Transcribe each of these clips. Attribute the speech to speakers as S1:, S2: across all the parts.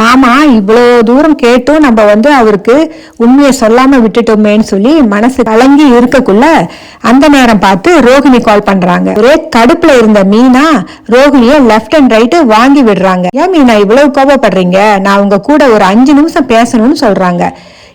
S1: மாமா இவ்வளோ தூரம் கேட்டும் நம்ம வந்து அவருக்கு உண்மையை சொல்லாம விட்டுட்டோமேன்னு சொல்லி மனசு கலங்கி இருக்கக்குள்ள அந்த நேரம் பார்த்து ரோகிணி கால் பண்றாங்க. ஒரே கடுப்புல இருந்த மீனா ரோகிணிய லெஃப்ட் அண்ட் ரைட்டு வாங்கி விடுறாங்க. ஏன் மீனா இவ்வளவு கோபப்படுறீங்க? நான் உங்க கூட ஒரு அஞ்சு நிமிஷம் பேசணும்னு சொல்றாங்க.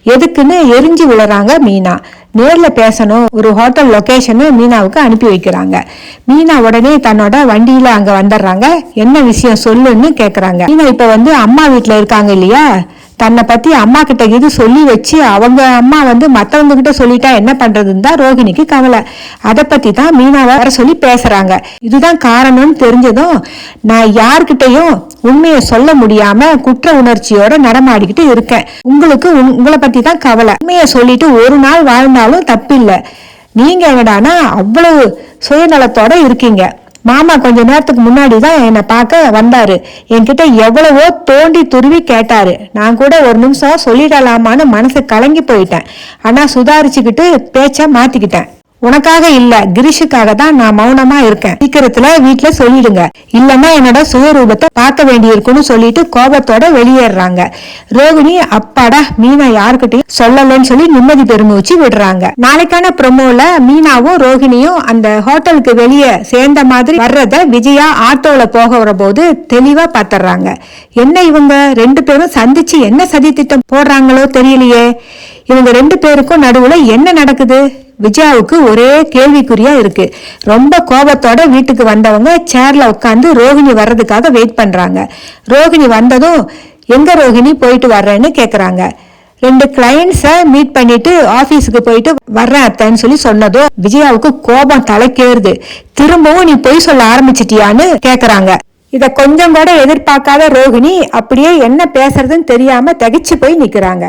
S1: எதுக்குன்னு எரிஞ்சு விழுறாங்க மீனா. நேர்ல பேசணும். ஒரு ஹோட்டல் லொகேஷனு மீனாவுக்கு அனுப்பி வைக்கிறாங்க. மீனா உடனே தன்னோட வண்டியில அங்க வந்துடுறாங்க. என்ன விஷயம் சொல்லுன்னு கேக்குறாங்க. மீனா இப்ப வந்து அம்மா வீட்டுல இருக்காங்க இல்லையா? தன்னை பத்தி அம்மா கிட்ட இது சொல்லி வச்சு அவங்க அம்மா வந்து மத்தவங்க கிட்ட சொல்லிட்டா என்ன பண்றதுன்னு தான் ரோஹிணிக்கு கவலை. அதை பத்தி தான் மீனாவை வர சொல்லி பேசுறாங்க. இதுதான் காரணம்னு தெரிஞ்சதும் நான் யார்கிட்டயும் உண்மையை சொல்ல முடியாம குற்ற உணர்ச்சியோட நடமாடிக்கிட்டு இருக்கேன். உங்களுக்கு உங்- உங்களை பத்தி தான் கவலை. உண்மையை சொல்லிட்டு ஒரு நாள் வாழ்ந்தாலும் தப்பில்லை. நீங்க என்னடானா அவ்வளவு சுயநலத்தோட இருக்கீங்க. மாமா கொஞ்ச நேரத்துக்கு முன்னாடி தான் என்னை பார்க்க வந்தாரு. என்கிட்ட எவ்வளவோ தோண்டி துருவி கேட்டாரு. நான் கூட ஒரு நிமிஷம் சொல்லிடலாமான்னு மனசு கலங்கி போயிட்டேன். ஆனால் சுதாரிச்சுக்கிட்டு பேச்சை மாற்றிக்கிட்டேன் உனக்காக இல்ல கிரிஷுக்காக தான் நான் மௌனமா இருக்கேன். சீக்கிரத்துல வீட்டுல சொல்லிடுங்க. இல்லன்னா என்னோட சுயரூபத்தை பார்க்க வேண்டியிருக்குன்னு சொல்லிட்டு கோபத்தோட வெளியேறாங்க ரோகிணி அப்பாடா மீனா யாருக்கிட்டையும் சொல்லலன்னு சொல்லி நிம்மதி பெருமை வச்சு விடுறாங்க. நாளைக்கான ப்ரொமோல மீனாவும் ரோகிணியும் அந்த ஹோட்டலுக்கு வெளியே சேர்ந்த மாதிரி வர்றத விஜயா ஆட்டோல போகிற போது தெளிவா பாத்துறாங்க. என்ன இவங்க? ரெண்டு பேரும் சந்திச்சு என்ன சதி திட்டம் போடுறாங்களோ தெரியலையே. இவங்க ரெண்டு பேருக்கும் நடுவுல என்ன நடக்குது? விஜயாவுக்கு ஒரே கேள்விக்குறியா இருக்கு. ரொம்ப கோபத்தோட வீட்டுக்கு வந்தவங்க சேர்ல உட்காந்து ரோகிணி வர்றதுக்காக வெயிட் பண்றாங்க. ரோகிணி வந்ததும் எங்க ரோகிணி போயிட்டு வர்றேன்னு கேக்குறாங்க. ரெண்டு கிளைண்ட்ஸை மீட் பண்ணிட்டு ஆஃபீஸுக்கு போயிட்டு வர்றேன் அத்தைன்னு சொல்லி சொன்னதும் விஜயாவுக்கு கோபம் தலைக்கேறுது. திரும்பவும் நீ பொய் சொல்ல ஆரம்பிச்சிட்டியான்னு கேக்குறாங்க. இத கொஞ்சம் கூட எதிர்பார்க்காத ரோகிணி அப்படியே என்ன பேசுறதுன்னு தெரியாம தகிச்சு போய் நிக்கிறாங்க.